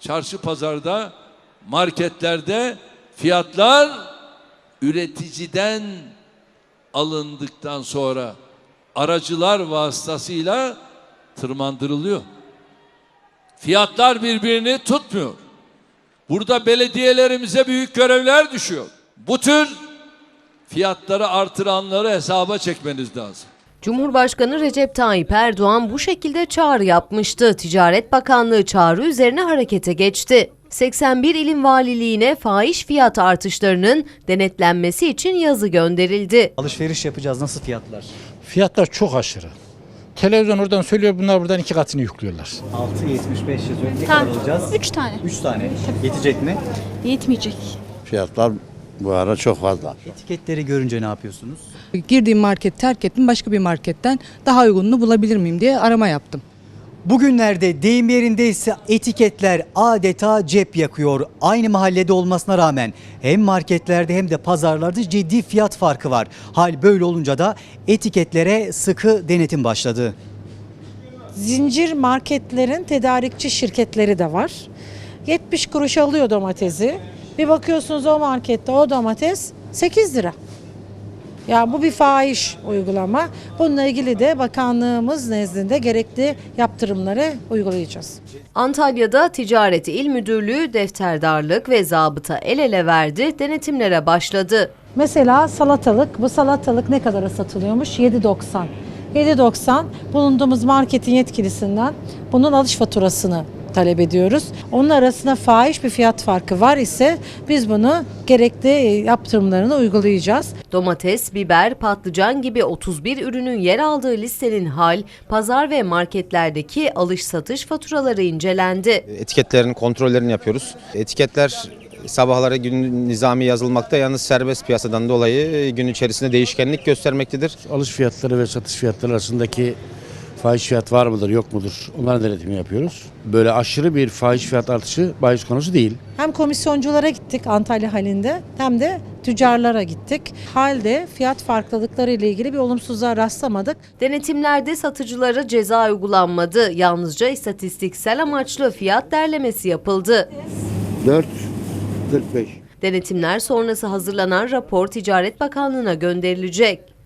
Çarşı pazarda, marketlerde fiyatlar üreticiden alındıktan sonra aracılar vasıtasıyla tırmandırılıyor. Fiyatlar birbirini tutmuyor. Burada belediyelerimize büyük görevler düşüyor. Bu tür fiyatları artıranları hesaba çekmeniz lazım. Cumhurbaşkanı Recep Tayyip Erdoğan bu şekilde çağrı yapmıştı. Ticaret Bakanlığı çağrı üzerine harekete geçti. 81 ilin valiliğine fahiş fiyat artışlarının denetlenmesi için yazı gönderildi. Alışveriş yapacağız. Nasıl fiyatlar? Fiyatlar çok aşırı. Televizyon oradan söylüyor bunlar buradan iki katını yüklüyorlar. 6.75 yazıyor. Ne Tamam. kadar alacağız? Üç tane. 3 tane. Yetecek mi? Yetmeyecek. Fiyatlar bu ara çok fazla. Etiketleri görünce ne yapıyorsunuz? Girdiğim market terk ettim başka bir marketten daha uygununu bulabilir miyim diye arama yaptım. Bugünlerde deyim yerindeyse etiketler adeta cep yakıyor. Aynı mahallede olmasına rağmen hem marketlerde hem de pazarlarda ciddi fiyat farkı var. Hal böyle olunca da etiketlere sıkı denetim başladı. zincir marketlerin tedarikçi şirketleri de var. 70 kuruş alıyor domatesi. Bir bakıyorsunuz o markette o domates 8 lira. Ya bu bir fahiş uygulama. Bununla ilgili de bakanlığımız nezdinde gerekli yaptırımları uygulayacağız. Antalya'da Ticaret İl Müdürlüğü defterdarlık ve zabıta el ele verdi, denetimlere başladı. Mesela salatalık. Bu salatalık ne kadara satılıyormuş? 7.90. 7.90 bulunduğumuz marketin yetkilisinden bunun alış faturasını talep ediyoruz. Onun arasında fahiş bir fiyat farkı var ise biz bunu gerekli yaptırımlarını uygulayacağız. Domates, biber, patlıcan gibi 31 ürünün yer aldığı listenin hal, pazar ve marketlerdeki alış-satış faturaları incelendi. Etiketlerin kontrollerini yapıyoruz. Etiketler sabahları gün nizami yazılmakta yalnız serbest piyasadan dolayı gün içerisinde değişkenlik göstermektedir. Alış fiyatları ve satış fiyatları arasındaki fahiş fiyat var mıdır yok mudur onların denetimi yapıyoruz. Böyle aşırı bir fahiş fiyat artışı bahis konusu değil. Hem komisyonculara gittik Antalya halinde hem de tüccarlara gittik. Halde fiyat farklılıkları ile ilgili bir olumsuzluğa rastlamadık. Denetimlerde satıcılara ceza uygulanmadı. Yalnızca istatistiksel amaçlı fiyat derlemesi yapıldı. 4.45. Denetimler sonrası hazırlanan rapor Ticaret Bakanlığı'na gönderilecek.